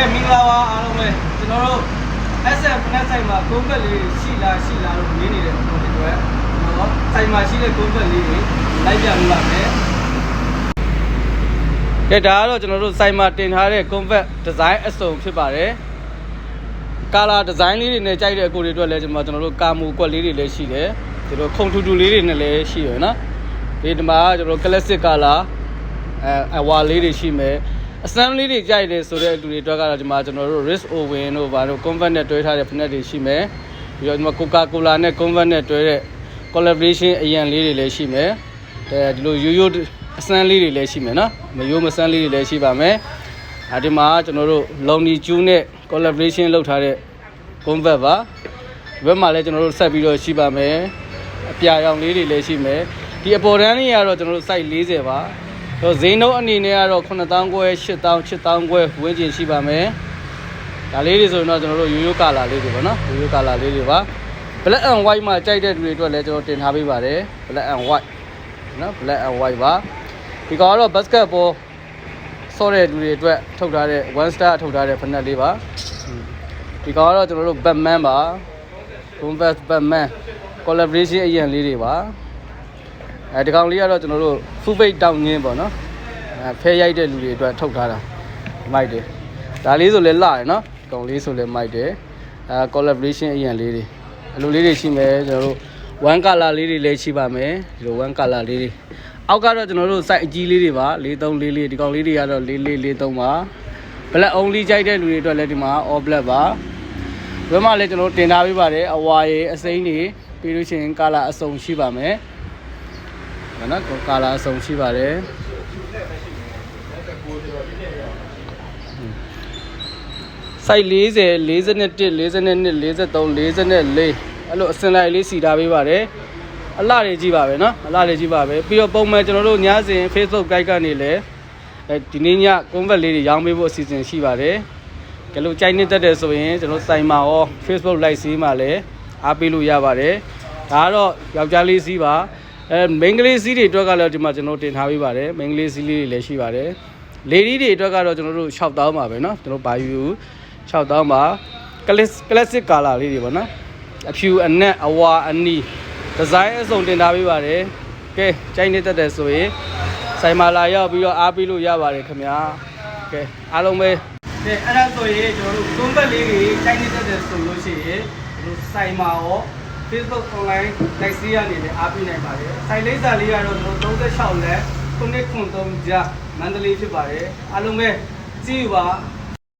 ကဲမင်္ဂလာပါအားလုံးပဲကျွန်တော်တို့ SM ဖနက်ဆိုင်မှာကုန်းဘက်လေးရှိလားရှိလားလို့မြင်နေတဲ့ပုံတွေအတွက်ကျွန်တော်ဆိုင်မှာရှိတဲ့ကုန်းဘက်လေးတွေလိုက်ပြပေးပါမယ်ကဲဒါကတော့ကျွန်တော်တို့ဆိုင်မှာတင်ထားတဲ့ convert design အစုံဖြစ်ပါတယ်ကာလာဒီဇိုင်းလေးတွေနဲ့ကြိုက်တဲ့အကိုတွေအတွက်လည်းကျွန်တော်ကျွန်တော်တို့ကာမူကွက်လေးတွေလည်းရှိတယ်ဒီလိုခုံထူထူလေးတွေနဲ့လည်းရှိရယ်နော်ဒီဒီမှာကျွန်တော်တို့ classic color အဲအဝါလေးတွေရှိမယ် အစမ်းလေးတွေကြိုက်တယ်ဆိုတဲ့အတူတွေအတွက်ကတော့ဒီမှာကျွန်တော်တို့ risk oven တို့ဘာလို့ convert နဲ့တွဲထားတဲ့ဖနက်တွေရှိမယ်ပြီးတော့ဒီမှာ coca cola နဲ့ convert နဲ့တွဲတဲ့ collaboration အရန်လေးတွေလည်းရှိမယ်အဲဒီလိုရိုးရိုးအစမ်းလေးတွေလည်းရှိမယ်နော်မရိုးမစမ်းလေးတွေလည်းရှိပါမယ်အဲဒီမှာကျွန်တော်တို့ lonely june နဲ့ collaboration လုပ်ထားတဲ့ convert ပါဒီဘက်မှာလည်းကျွန်တော်တို့ဆက်ပြီးတော့ရှိပါမယ်အပြာရောင်လေးတွေလည်းရှိမယ်ဒီအပေါ်တန်းလေးကတော့ကျွန်တော်တို့ site 40ပါ တော့ဈေးနှုန်းအနေနဲ့ကတော့9000ကျွဲ8000 8000ကျွဲဝန်းကျင်ရှိပါမယ်ဒါလေးတွေဆိုရင်တော့ကျွန်တော်တို့ရိုးရိုးကာလာလေးတွေပါနော်ရိုးရိုးကာလာလေးတွေပါ black and white မှာကြိုက်တဲ့လူတွေအတွက်လည်းကျွန်တော်တင်ထားပေးပါတယ် black and white နော် black and white ပါဒီကောင်ကတော့ basketball ဆော့တဲ့လူတွေအတွက်ထုတ်ထားတဲ့ one star ထုတ်ထားတဲ့ဖနက်လေးပါဒီကောင်ကတော့ကျွန်တော်တို့ batman ပါ combat batman collaboration အရင်လေးတွေပါ အဲဒီကောင်လေးကတော့ကျွန်တော်တို့ full face တောင်းငင်းပေါ့နော်အဲဖဲရိုက်တဲ့လူတွေအတွက်ထုတ်ထားတာမိုက်တယ်ဒါလေးဆိုလဲလှတယ်နော်ဒီကောင်လေးဆိုလဲမိုက်တယ်အဲ collaboration အရင်လေးတွေအလိုလေးတွေရှိမယ်ကျွန်တော်တို့ one color လေးတွေလည်းရှိပါမယ်ဒီလို one color လေးတွေအောက်ကတော့ကျွန်တော်တို့ site အကြီးလေးတွေပါ4344ဒီကောင်လေးတွေကတော့4443ပါ black only ကြိုက်တဲ့လူတွေအတွက်လည်းဒီမှာ all black ပါဘယ်မှာလဲကျွန်တော်တို့တင်ထားပေးပါတယ်အဝါရည်အစိမ်းတွေပြီးလို့ရှိရင် color အစုံရှိပါမယ် ဟောနော် color အစုံရှိပါတယ် site 40 41 42 43 44အဲ့လိုအစင်လိုက်လေးစီထားပေးပါတယ်အလှတွေကြီးပါပဲเนาะအလှတွေကြီးပါပဲပြီးတော့ပုံမှန်ကျွန်တော်တို့ညစဉ် Facebook guide ကနေလည်းအဲဒီနေ့ည convert လေးတွေရောင်းပေးဖို့အစီအစဉ်ရှိပါတယ်ကဲလို့ကြိုက်နေတတ်တယ်ဆိုရင်ကျွန်တော်စိုင်မှာရော Facebook live စီးမှာလည်းအားပေးလို့ရပါတယ်ဒါကတော့ယောက်ျားလေးစီးပါ အဲ main ကလေးစီးတွေအတွက်ကလည်းဒီမှာကျွန်တော်တင်ထားပေးပါတယ် main ကလေးစီးလေးတွေလည်းရှိပါတယ် lady တွေအတွက်ကတော့ကျွန်တော်တို့6000ပါပဲเนาะကျွန်တော်ဘာယူ6000ပါ classic classic color လေးတွေပေါ့နော်အဖြူအနက်အဝါအနီဒီဇိုင်းအစုံတင်ထားပေးပါတယ်ကဲကြိုက်နေတတ်တယ်ဆိုရင်ဆိုင်မာလာရောက်ပြီးတော့အားပေးလို့ရပါတယ်ခင်ဗျာကဲအားလုံးပဲကဲအဲ့ဒါဆိုရင်ကျွန်တော်တို့ကွန်ဘက်လေးတွေကြိုက်နေတတ်တယ်ဆိုလို့ရှိရင်ကျွန်တော်ဆိုင်မာရော Facebook online လိုက်စီးရနေလည်းအားပေးနိုင်ပါတယ်ဆိုင်လိပ်စာလေးကတော့ကျွန်တော်36လက်ခုနှစ်ခွန်3ကြားမန္တလေးဖြစ်ပါတယ်အားလုံးပဲကြည့်ပါ